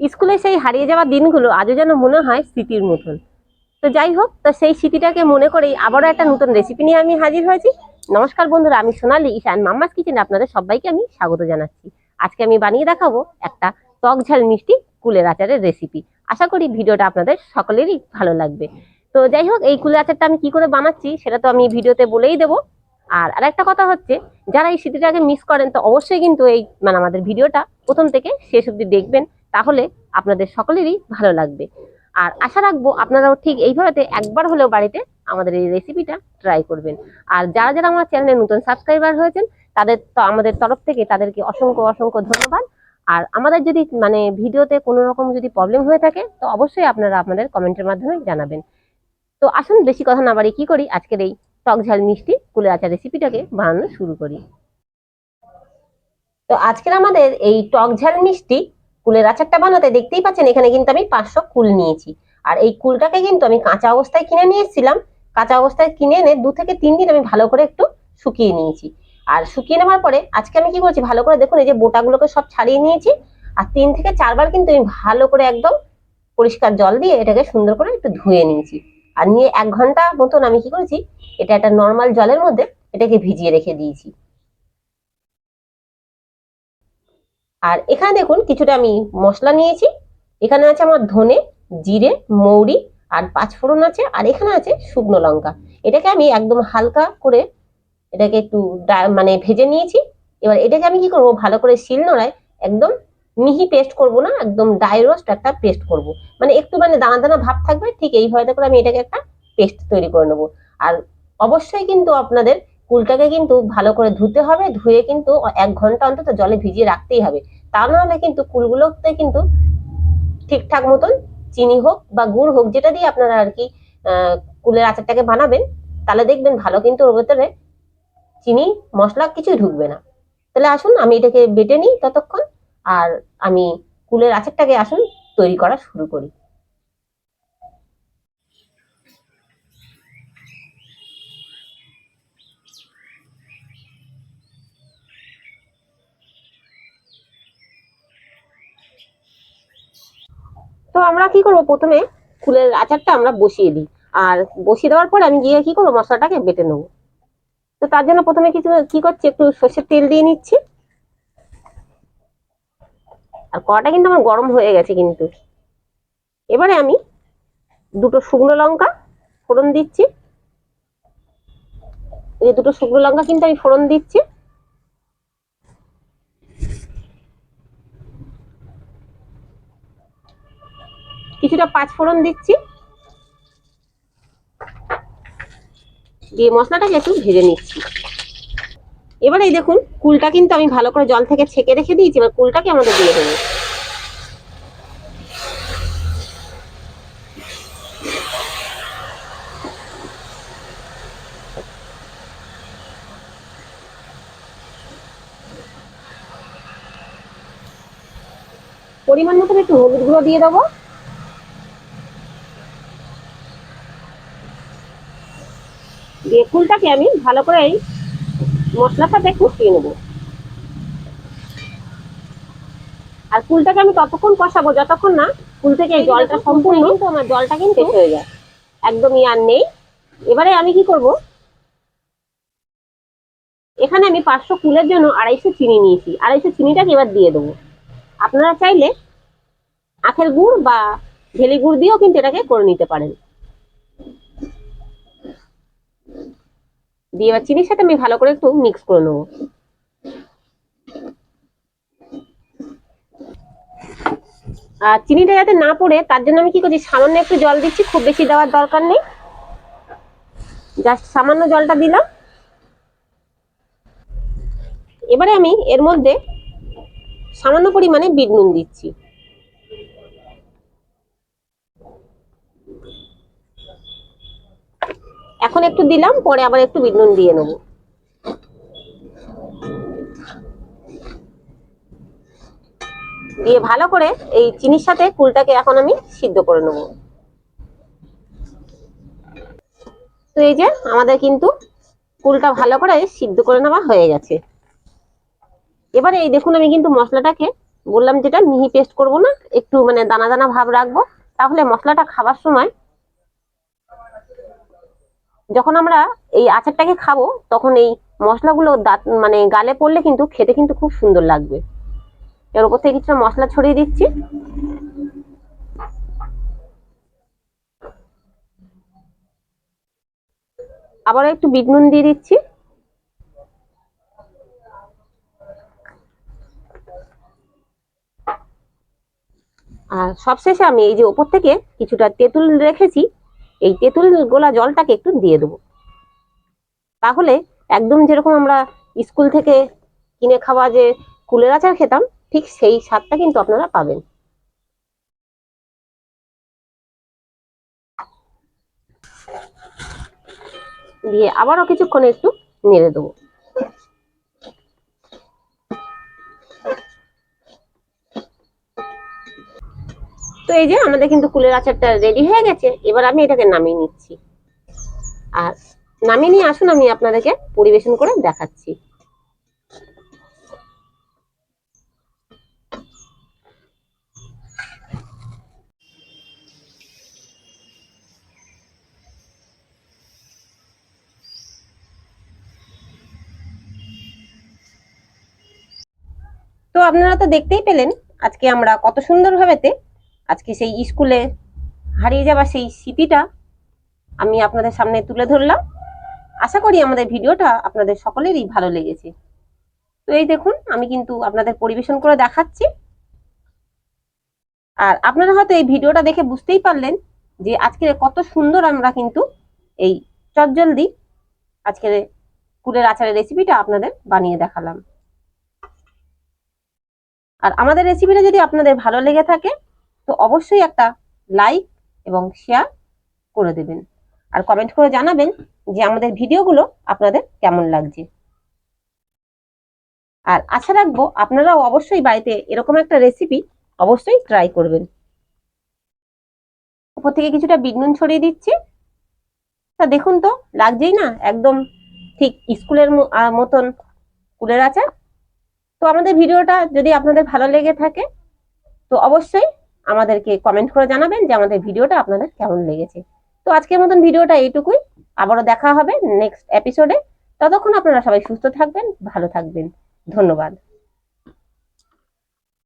স্কুলে সেই হারিয়ে যাওয়া দিনগুলো আজও যেন মনে হয় স্মৃতির মতন। তো যাই হোক, তো সেই স্মৃতিটাকে মনে করেই আবারও একটা নতুন রেসিপি নিয়ে আমি হাজির হয়েছি। নমস্কার বন্ধুরা, আমি সোনালি ঈশান মাম্মাস কিচেনে আপনাদের সবাইকে আমি স্বাগত জানাচ্ছি। আজকে আমি বানিয়ে দেখাবো একটা টক ঝাল মিষ্টি কুলের আচারের রেসিপি আশা করি ভিডিওটা আপনাদের সকলেরই ভালো লাগবে। তো যাই হোক, এই কুলের আচারটা আমি কি করে বানাচ্ছি সেটা তো আমি ভিডিওতে বলেই দেবো। আর আরেকটা কথা হচ্ছে, যারা এই স্মৃতিটাকে মিস করেন তো অবশ্যই কিন্তু এই মানে আমাদের ভিডিওটা প্রথম থেকে শেষ অব্দি দেখবেন। তাহলে আপনাদের সকলেরই ভালো লাগবে। আর আশা রাখব আপনারাও ঠিক এইভাবে একবার হলেও বাড়িতে আমাদের এই রেসিপিটা ট্রাই করবেন। আর যারা যারা আমার চ্যানেলে নতুন সাবস্ক্রাইবার হয়েছেন, তাদের তো, আমাদের তরফ থেকে তাদেরকে অসংখ্য অসংখ্য ধন্যবাদ। আর আমাদের যদি মানে ভিডিওতে কোনো রকম যদি প্রবলেম হয়ে থাকে, তো অবশ্যই আপনারা আপনাদের কমেন্টের মাধ্যমে জানাবেন। তো আসুন, বেশি কথা না বাড়ি কি করি? আজকের এই টক ঝাল মিষ্টি কুলের আচার রেসিপিটাকে বানানো শুরু করি। তো আজকের আমাদের এই টক ঝাল মিষ্টি কুলের আচারটা বানাতে দেখতেই পাচ্ছেন, এখানে কিন্তু আমি পাঁচশো কুল নিয়েছি। আর এই কুলটাকে কিন্তু আমি কাঁচা অবস্থায় কিনে নিয়ে এসেছিলাম। কাঁচা অবস্থায় কিনে এনে দু থেকে তিন দিন আমি ভালো করে একটু শুকিয়ে নিয়েছি। আর শুকিয়ে নেওয়ার পরে আজকে আমি কি করছি, ভালো করে দেখুন, এই যে বোটাগুলোকে সব ছাড়িয়ে নিয়েছি। আর তিন থেকে চারবার কিন্তু আমি ভালো করে একদম পরিষ্কার জল দিয়ে এটাকে সুন্দর করে একটু ধুয়ে নিয়েছি। আর নিয়ে এক ঘণ্টা মতন আমি কি করেছি, এটা একটা নর্মাল জলের মধ্যে এটাকে ভিজিয়ে রেখে দিয়েছি। আর এখানে দেখুন কিছুটা আমি মশলা নিয়েছি। এখানে আছে আমার ধনে, জিরে, মৌরি আর পাঁচফোড়ন আছে আর এখানে আছে শুকনো লঙ্কা। এটাকে আমি একদম হালকা করে এটাকে একটু মানে ভেজে নিয়েছি। এবার এটাকে আমি কি করব? ভালো করে শিল নোড়ায় একদম মিহি পেস্ট করব না, একদম ডাই রোস্ট একটা পেস্ট করব। মানে একটু মানে দানা দানা ভাব থাকবে, ঠিক এইভাবে করে আমি এটাকে একটা পেস্ট তৈরি করে নেব। আর অবশ্যই কিন্তু আপনাদের কুলটাকে কিন্তু ভালো করে ধুতে হবে, ধুয়ে কিন্তু এক ঘণ্টা অন্তত জলে ভিজিয়ে রাখতেই হবে। তা নাহলে কিন্তু কুলগুলোতে কিন্তু ঠিকঠাক মতন চিনি হোক বা গুড় হোক, যেটা দিয়ে আপনারা আর কি কুলের আচারটাকে বানাবেন, তাহলে দেখবেন ভালো কিন্তু ওর ভেতরে চিনি, মশলা কিছুই ঢুকবে না। তাহলে আসুন, আমি এটাকে বেটে নিই ততক্ষণ, আর আমি কুলের আচারটাকে আসুন তৈরি করা শুরু করি। তো আমরা কি করব? প্রথমে ফুলের আচারটা আমরা বসিয়ে দিই। আর বসিয়ে দেওয়ার পর আমি গিয়ে কি করব? মশলাটাকে বেটে নেব। তো তার জন্য প্রথমে কিছু কি করছি? একটু সর্ষের তেল দিয়ে নিচ্ছি। আর কড়াটা কিন্তু আমার গরম হয়ে গেছে কিন্তু। এবারে আমি দুটো শুকনো লঙ্কা ফোড়ন দিচ্ছি। এই দুটো শুকনো লঙ্কা কিন্তু আমি ফোড়ন দিচ্ছি। কিছুটা পাঁচ ফোড়ন দিচ্ছি। দিয়ে মশলাটাকে একটু ভেজে নিচ্ছি। এবারে এই দেখুন, কুলটা কিন্তু আমি ভালো করে জল থেকে ছেঁকে রেখে দিয়েছি, এবার কুলটাকে আমাদের দিয়ে দেবো। পরিমাণ মতন একটু হলুদ গুঁড়ো দিয়ে দেবো। দিয়ে ফুলটাকে আমি ভালো করে এই মশলার সাথে কষিয়ে নেব। আর ফুলটাকে আমি ততক্ষণ কষাবো যতক্ষণ না ফুল থেকে এই জলটা সম্পূর্ণ কিন্তু আমার জলটা কিন্তু হয়ে যায়। একদমই আর নেই। এবারে আমি কি করব? এখানে আমি পাঁচশো কুলের জন্য আড়াইশো চিনি নিয়েছি। আড়াইশো চিনিটাকে এবার দিয়ে দেবো। আপনারা চাইলে আখের গুড় বা ঢেলি গুড় দিয়েও কিন্তু এটাকে করে নিতে পারেন। দিয়ে এবার চিনির সাথে আমি ভালো করে একটু মিক্স করে নেব। আর চিনিটা যাতে না পড়ে, তার জন্য আমি কি করছি, সামান্য একটু জল দিচ্ছি, খুব বেশি দেওয়ার দরকার নেই। জাস্ট সামান্য জলটা দিলাম। এবারে আমি এর মধ্যে সামান্য পরিমাণে বিট নুন দিচ্ছি। এখন একটু দিলাম, পরে আবার একটু বিট দিয়ে নেব। দিয়ে ভালো করে এই চিনির সাথে কুলটাকে এখন আমি সিদ্ধ করে নেব। তো এই যে আমাদের কিন্তু কুলটা ভালো করে সিদ্ধ করে নেওয়া হয়ে গেছে। এবারে এই দেখুন আমি কিন্তু মশলাটাকে, বললাম যেটা মিহি পেস্ট করব না, একটু মানে দানা দানা ভাব রাখব, তাহলে মশলাটা খাবার সময় যখন আমরা এই আচারটাকে খাব, তখন এই মশলাগুলো দাঁত মানে গালে পড়লে কিন্তু খেতে কিন্তু খুব সুন্দর লাগবে। এর উপর থেকে কিছুটা মশলা ছড়িয়ে দিচ্ছি। আবার একটু বিট নুন দিয়ে দিচ্ছি। আর সবশেষে আমি এই যে ওপর থেকে কিছুটা তেঁতুল রেখেছি। এই তেঁতুল গোলা জলটাকে একটু দিয়ে দেবো। তাহলে একদম যেরকম আমরা স্কুল থেকে কিনে খাওয়া যে কুলের আচার খেতাম, ঠিক সেই স্বাদটা কিন্তু আপনারা পাবেন। দিয়ে আবারও কিছুক্ষণ একটু নেড়ে দেবো। তো এই যে আমাদের কিন্তু কুলের আচারটা রেডি হয়ে গেছে, এবার আমি এটাকে নামিয়ে নিচ্ছি। আর নামিয়ে নিয়ে আসুন, আমি আপনাদেরকে পরিবেশন করে দেখাচ্ছি। তো আপনারা তো দেখতেই পেলেন, আজকে আমরা কত সুন্দর ভাবেতে আজকে সেই স্কুলে হারিয়ে যাওয়া সেই স্মৃতিটা আমি আপনাদের সামনে তুলে ধরলাম। আশা করি আমাদের ভিডিওটা আপনাদের সকলেরই ভালো লেগেছে। তো এই দেখুন, আমি কিন্তু আপনাদের পরিবেশন করে দেখাচ্ছি। আর আপনারা হয়তো এই ভিডিওটা দেখে বুঝতেই পারলেন যে আজকে কত সুন্দর আমরা কিন্তু এই চটজলদি আজকের কুলের আচারের রেসিপিটা আপনাদের বানিয়ে দেখালাম। আর আমাদের রেসিপিটা যদি আপনাদের ভালো লেগে থাকে তো অবশ্যই একটা লাইক এবং শেয়ার করে দেবেন। আর কমেন্ট করে জানাবেন যে আমাদের ভিডিওগুলো আপনাদের কেমন লাগছে। আর আশা রাখব আপনারাও অবশ্যই বাড়িতে এরকম একটা রেসিপি অবশ্যই ট্রাই করবেন। উপর থেকে কিছুটা বিট নুন ছড়িয়ে দিচ্ছি। তা দেখুন তো, লাগছেই না, একদম ঠিক স্কুলের মতন স্কুলের আচার। তো আমাদের ভিডিওটা যদি আপনাদের ভালো লেগে থাকে, তো অবশ্যই আমাদেরকে কমেন্ট করে জানাবেন যে আমাদের ভিডিওটা আপনাদের কেমন লেগেছে। তো আজকের মতন ভিডিওটা এইটুকুই। আবারও দেখা হবে নেক্সট এপিসোডে ততক্ষণ আপনারা সবাই সুস্থ থাকবেন, ভালো থাকবেন। ধন্যবাদ।